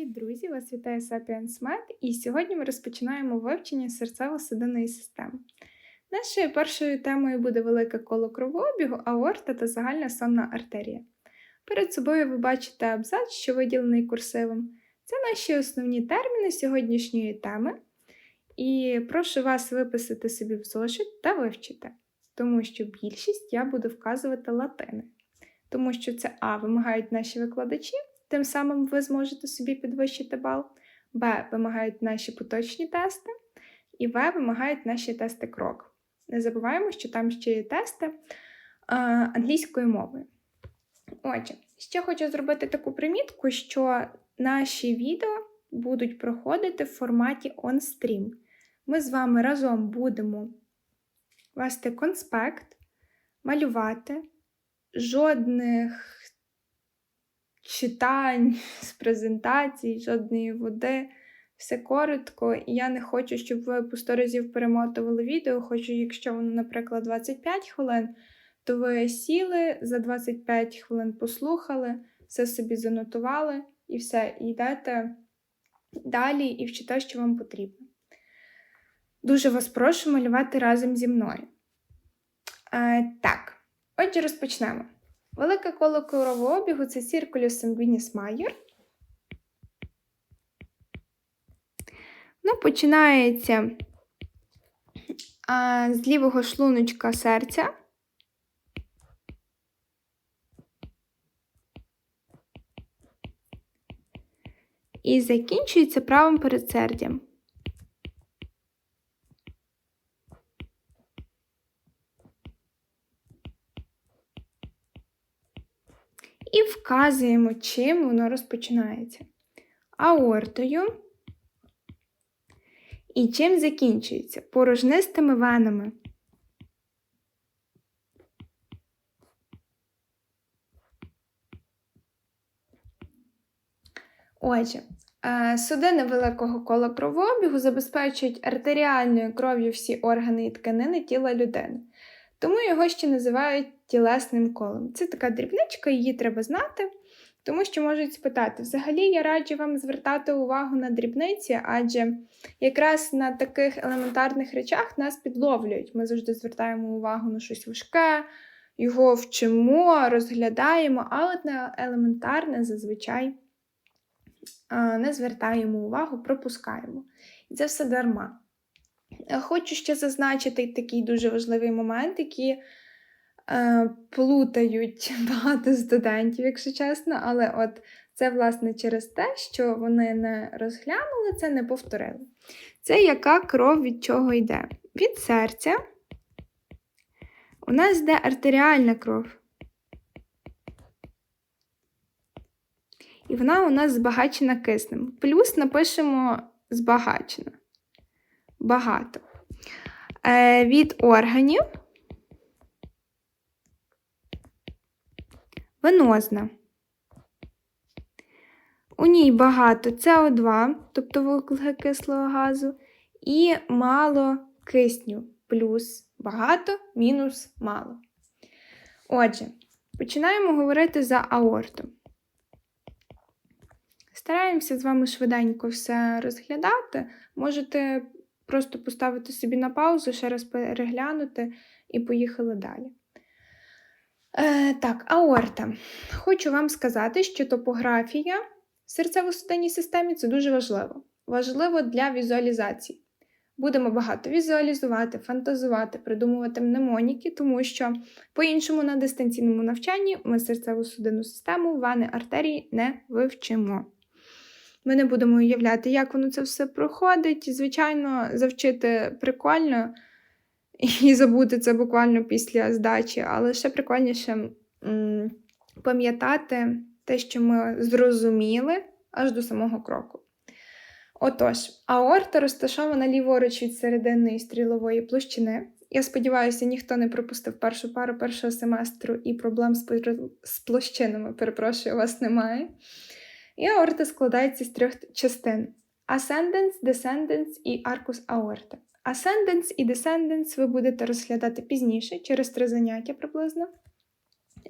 Привіт, друзі! Вас вітає Sapiens Med і сьогодні ми розпочинаємо вивчення серцево-судинної системи. Нашою першою темою буде велике коло кровообігу, аорта та загальна сонна артерія. Перед собою ви бачите абзац, що виділений курсивом. Це наші основні терміни сьогоднішньої теми. І прошу вас виписати собі в зошит та вивчити, тому що більшість я буду вказувати латини, тому що це А вимагають наші викладачі. Тим самим ви зможете собі підвищити бал. Б. Вимагають наші поточні тести. І В. Вимагають наші тести крок. Не забуваємо, що там ще є тести е, англійською мовою. Отже, ще хочу зробити таку примітку, що наші відео будуть проходити в форматі on-stream. Ми з вами разом будемо вести конспект, малювати, жодних читань, з презентацій, жодної води. Все коротко, і я не хочу, щоб ви по 100 разів перемотували відео. Хочу, якщо воно, наприклад, 25 хвилин, то ви сіли за 25 хвилин послухали, все собі занотували і все, йдете далі і вчите, що вам потрібно. Дуже вас прошу малювати разом зі мною. Е, так, отже, розпочнемо. Велике коло кровообігу це Circulus sanguinis major. Ну, починається а, з лівого шлуночка серця. І закінчується правим передсердям. І вказуємо, чим воно розпочинається. Аортою. І чим закінчується? Порожнистими венами. Отже, е, судини великого кола кровообігу забезпечують артеріальною кров'ю всі органи і тканини тіла людини. Тому його ще називають тілесним колом. Це така дрібничка, її треба знати, тому що можуть спитати: взагалі я раджу вам звертати увагу на дрібниці, адже якраз на таких елементарних речах нас підловлюють. Ми завжди звертаємо увагу на щось важке, його вчимо, розглядаємо, а от на елементарне зазвичай не звертаємо увагу, пропускаємо. І це все дарма. Хочу ще зазначити такий дуже важливий момент, який плутають багато студентів, якщо чесно, але от це, власне, через те, що вони не розглянули це, не повторили. Це яка кров від чого йде? Від серця у нас йде артеріальна кров. І вона у нас збагачена киснем. Плюс напишемо збагачена. Багато. Е, Від органів венозна. У ній багато СО2, тобто вуглекислого газу, і мало кисню. Плюс багато, мінус мало. Отже, починаємо говорити за аорту. Стараємося з вами швиденько все розглядати. Можете просто поставити собі на паузу, ще раз переглянути і поїхали далі. Е, Так, аорта. Хочу вам сказати, що топографія в серцево-судинній системі це дуже важливо. Важливо для візуалізації. Будемо багато візуалізувати, фантазувати, придумувати мнемоніки, тому що по-іншому на дистанційному навчанні ми серцево-судинну систему, вани артерії не вивчимо. Ми не будемо уявляти, як воно це все проходить. Звичайно, завчити прикольно і забути це буквально після здачі, але ще прикольніше пам'ятати те, що ми зрозуміли аж до самого кроку. Отож, аорта розташована ліворуч від серединної стрілової площини. Я сподіваюся, ніхто не пропустив першу пару першого семестру і проблем з площинами, перепрошую, у вас немає. І аорта складається з трьох частин: Ascendens, Descendens і Arcus Aorta. Ascendens і Descendens ви будете розглядати пізніше, через три заняття приблизно.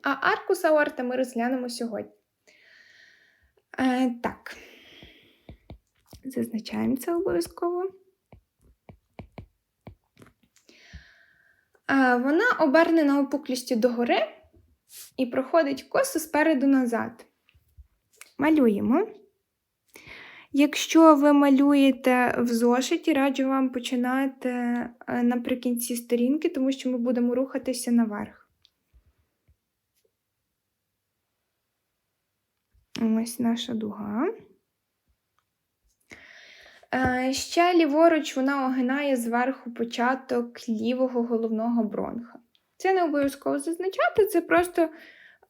А Arcus Aorta ми розглянемо сьогодні. Е, Так. Зазначаємо це обов'язково. А, Вона обернена опуклістю догори і проходить косо спереду назад. Малюємо. Якщо ви малюєте в зошиті, раджу вам починати е, наприкінці сторінки, тому що ми будемо рухатися наверх. Ось наша дуга. Е, Ще ліворуч вона огинає зверху початок лівого головного бронха. Це не обов'язково зазначати, це просто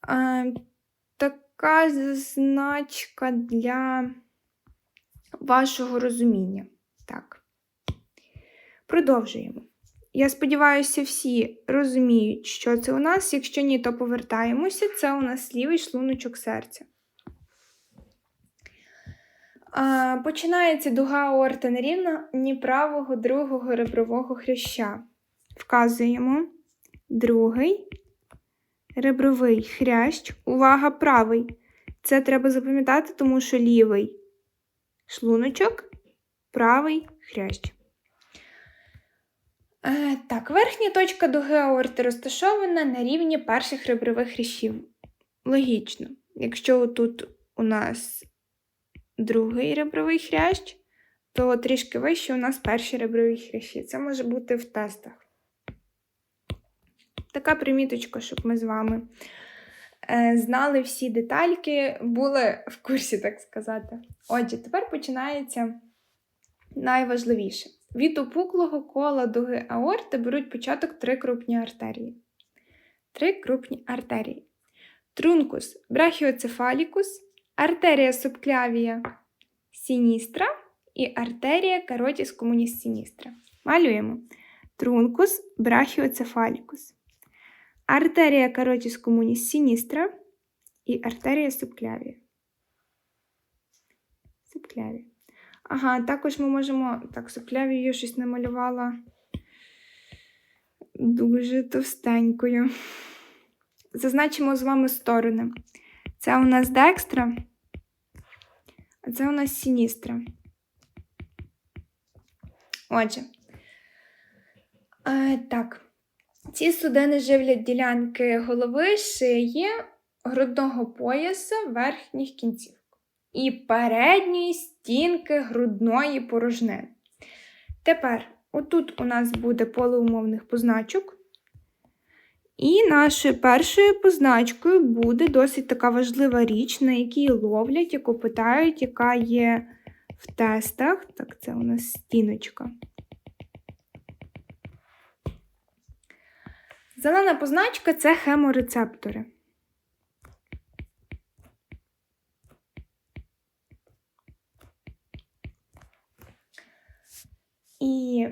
е, така значка для вашого розуміння. Так. Продовжуємо. Я сподіваюся, всі розуміють, що це у нас. Якщо ні, то повертаємося. Це у нас лівий шлуночок серця. Починається дуга аорти на рівні правого другого ребрового хряща. Вказуємо другий ребровий хрящ. Увага, правий. Це треба запам'ятати, тому що лівий шлуночок, правий хрящ. Е, так, верхня точка дуги аорти розташована на рівні перших ребрових хрящів. Логічно. Якщо тут у нас другий ребровий хрящ, то трішки вище у нас перші реброві хрящі. Це може бути в тестах. Така приміточка, щоб ми з вами знали всі детальки, були в курсі, так сказати. Отже, тепер починається найважливіше. Від опуклого кола дуги аорти беруть початок три крупні артерії. Три крупні артерії. Трункус брахіоцефалікус, артерія субклявія сіністра і артерія каротіс комуніс сіністра. Малюємо. Трункус брахіоцефалікус, артерія каротіс комуніс сіністра і артерія субклявія. Субклявія. Ага, також ми можемо. Так, субклявію щось намалювала дуже товстенькою. Зазначимо з вами сторони. Це у нас декстра, а це у нас сіністра. Отже. Е, так. Ці судини живлять ділянки голови, шиї, грудного пояса, верхніх кінців і передньої стінки грудної порожнини. Тепер, отут у нас буде поле умовних позначок. І нашою першою позначкою буде досить така важлива річ, на якій ловлять, яку питають, яка є в тестах. Так, це у нас стіночка. Зелена позначка це хеморецептори. І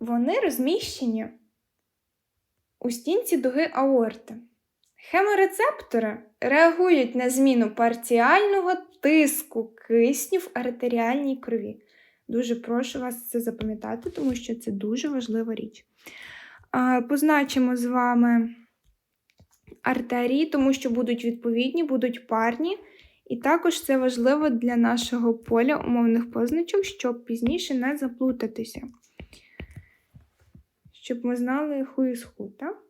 вони розміщені у стінці дуги аорти. Хеморецептори реагують на зміну парціального тиску кисню в артеріальній крові. Дуже прошу вас це запам'ятати, тому що це дуже важлива річ. Позначимо з вами артерії, тому що будуть відповідні, будуть парні. І також це важливо для нашого поля умовних позначок, щоб пізніше не заплутатися. Щоб ми знали ху із ху, так?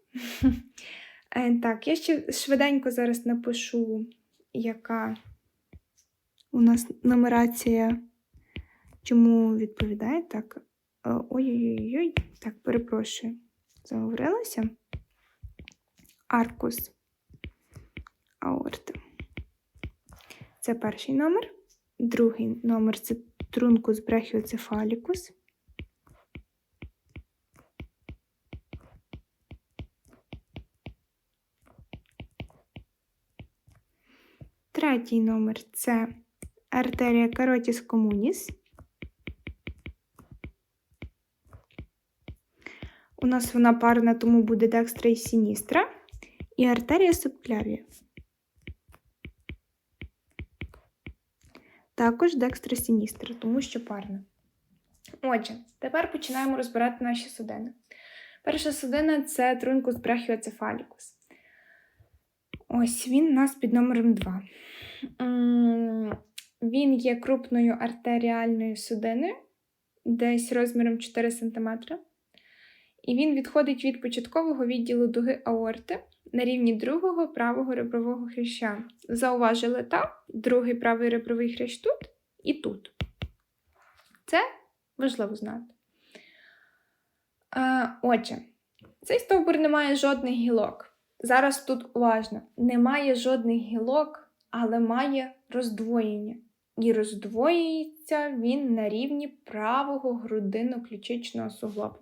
Е, так, я ще швиденько зараз напишу, яка у нас нумерація, чому відповідає. Так, е, ой-ой-ой, так, перепрошую, заговорилася. Аркус аорти. Це перший номер. Другий номер це трункус брахіоцефалікус. Третій номер це артерія каротіс комуніс. У нас вона парна, тому буде декстра і сіністра. І артерія субклявія. Також декстра сіністра, тому що парна. Отже, тепер починаємо розбирати наші судини. Перша судина це трункус брахіоцефалікус. Ось він у нас під номером 2. Він є крупною артеріальною судиною, десь розміром 4 см. І він відходить від початкового відділу дуги аорти на рівні другого правого ребрового хряща. Зауважили так, другий правий ребровий хрящ тут і тут. Це важливо знати. А, отже, цей стовбур не має жодних гілок. Зараз тут уважно. Немає жодних гілок, але має роздвоєння. І роздвоюється він на рівні правого грудино-ключичного суглобу.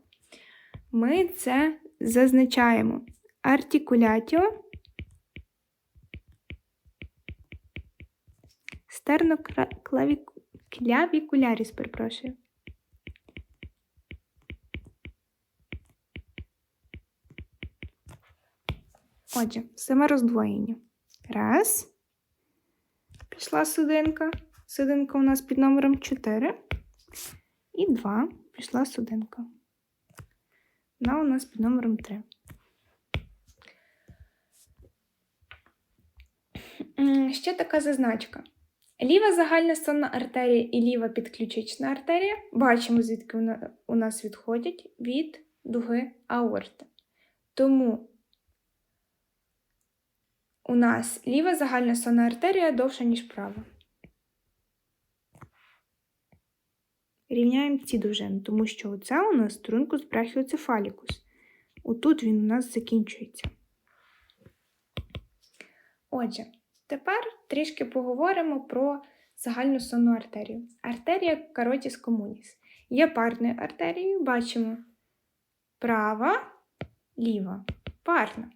Ми це зазначаємо. Артикулятіо стерноклавікуляріс, перепрошую. Отже, саме роздвоєння. Раз. Пішла судинка. Судинка у нас під номером 4. І 2. Пішла судинка. Вона у нас під номером 3. Ще така зазначка. Ліва загальна сонна артерія і ліва підключична артерія. Бачимо, звідки у нас відходять від дуги аорти. Тому у нас ліва загальна сонна артерія довша, ніж права. Рівняємо ці довжини, тому що оце у нас стрункус брахіоцефалікус. Отут він у нас закінчується. Отже, тепер трішки поговоримо про загальну сонну артерію. Артерія каротіс комуніс. Є парною артерією, бачимо права, ліва, парна.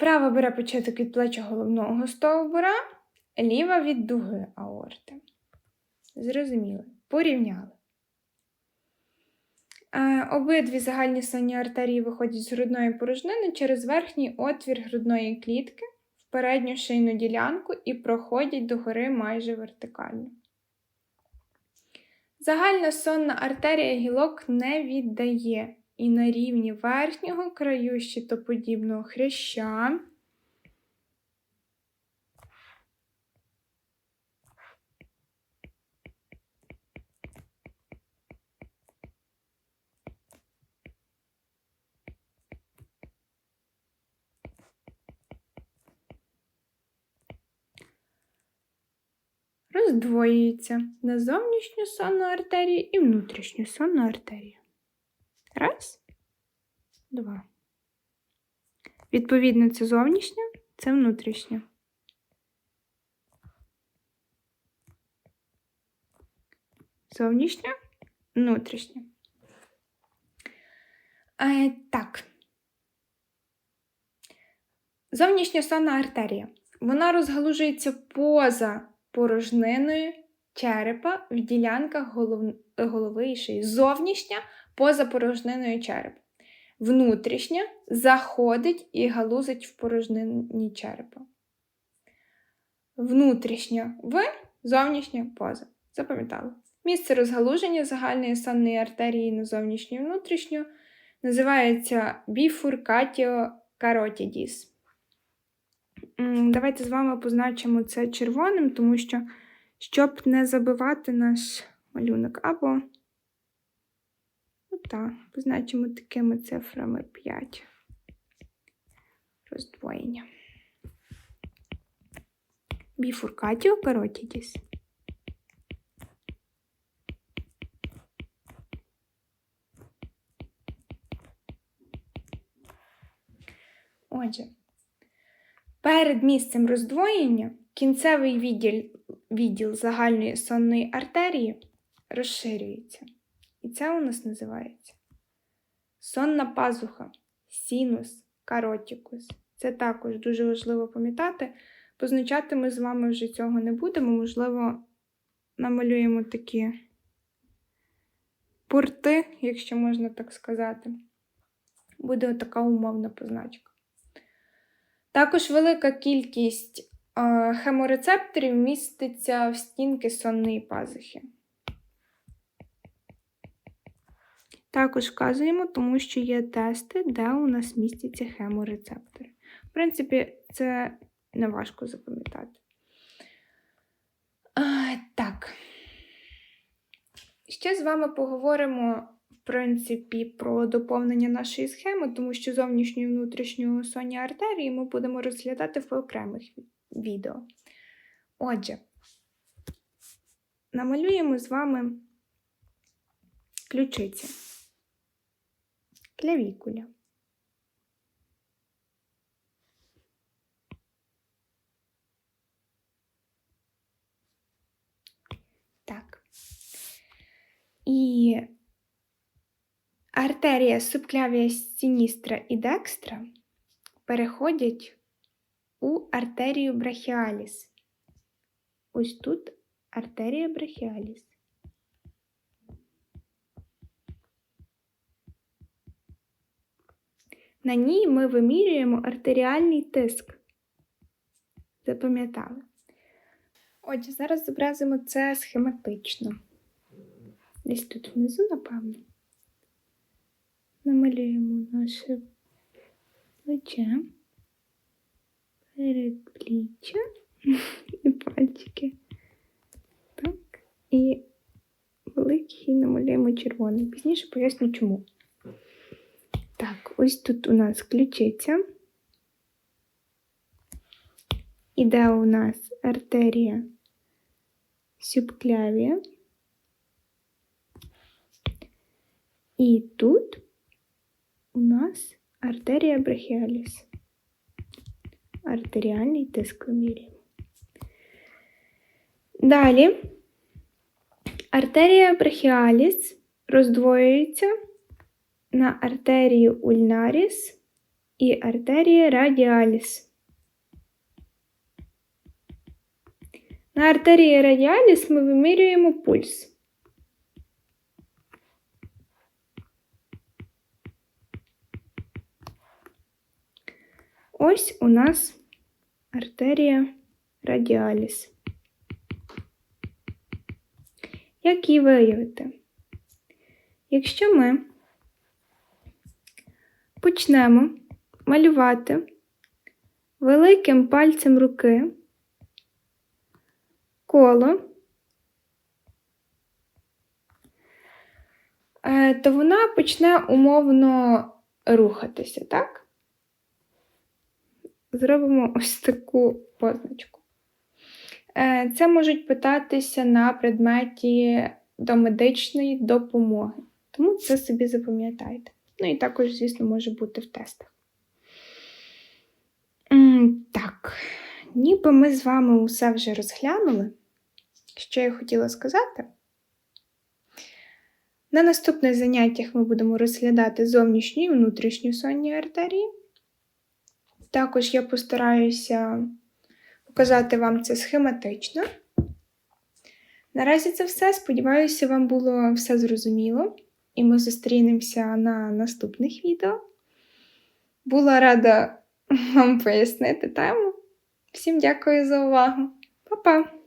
Права бере початок від плеча головного стовбура, ліва від дуги аорти. Зрозуміли, порівняли. Е, Обидві загальні сонні артерії виходять з грудної порожнини через верхній отвір грудної клітки в передню шийну ділянку і проходять догори майже вертикально. Загальна сонна артерія гілок не віддає і на рівні верхнього краю щитоподібного хряща роздвоюється на зовнішню сонну артерію і внутрішню сонну артерію. Раз, два. Відповідно, це зовнішня, це внутрішня. Зовнішня, внутрішня. Е, так. Зовнішня сонна артерія. Вона розгалужується поза порожниною черепа в ділянках голов... голови і шиї. Зовнішня поза порожниною черепа. Внутрішня заходить і галузить в порожнині черепа. Внутрішня в, зовнішня поза. Запам'ятали. Місце розгалуження загальної сонної артерії на зовнішню і внутрішню називається біфуркатіокаротідіс. М, Давайте з вами позначимо це червоним, тому що, щоб не забивати наш малюнок, або отак, позначимо такими цифрами 5. Роздвоєння. Біфуркатіо каротідіс. Отже, Перед місцем роздвоєння кінцевий відділ, відділ загальної сонної артерії розширюється. І це у нас називається сонна пазуха, синус, каротікус. Це також дуже важливо пам'ятати. Позначати ми з вами вже цього не будемо, можливо, намалюємо такі порти, якщо можна так сказати. Буде така умовна позначка. Також велика кількість хеморецепторів міститься в стінки сонної пазухи. Також вказуємо, тому що є тести, де у нас містяться хеморецептори. В принципі, це неважко запам'ятати. Так. Ще з вами поговоримо в принципі, про доповнення нашої схеми, тому що зовнішню і внутрішню сонні артерії ми будемо розглядати в окремих відео. Отже, намалюємо з вами ключиці. Клявікуля. Так. І артерія субклявія сіністра і декстра переходять у артерію брахіаліс. Ось тут артерія брахіаліс. На ній ми вимірюємо артеріальний тиск. Запам'ятали? Отже, зараз зобразимо це схематично. Десь тут внизу, напевно. Намалюємо наше плече, передпліччя і пальчики. Так. І великий намалюємо червоний. Пізніше поясню чому. Так, ось тут у нас ключиця. Іде у нас артерія субклявія. І тут у нас артерія брахіаліс. Артеріальний тиск вимірюємо. Далі артерія брахіаліс роздвоюється на артерію ульнаріс і артерія радіаліс. На артерії радіаліс ми вимірюємо пульс. Ось у нас артерія радіаліс. Як її виявити? Якщо ми почнемо малювати великим пальцем руки коло, е, то вона почне умовно рухатися, так? Зробимо ось таку позначку. Е, Це можуть питатися на предметі до медичної допомоги. Тому це собі запам'ятайте. Ну і також, звісно, може бути в тестах. Так, ніби ми з вами усе вже розглянули. Що я хотіла сказати? На наступних заняттях ми будемо розглядати зовнішню і внутрішню сонні артерії. Також я постараюся показати вам це схематично. Наразі це все. Сподіваюся, вам було все зрозуміло, і ми зустрінемося на наступних відео. Була рада вам пояснити тему. Всім дякую за увагу. Па-па!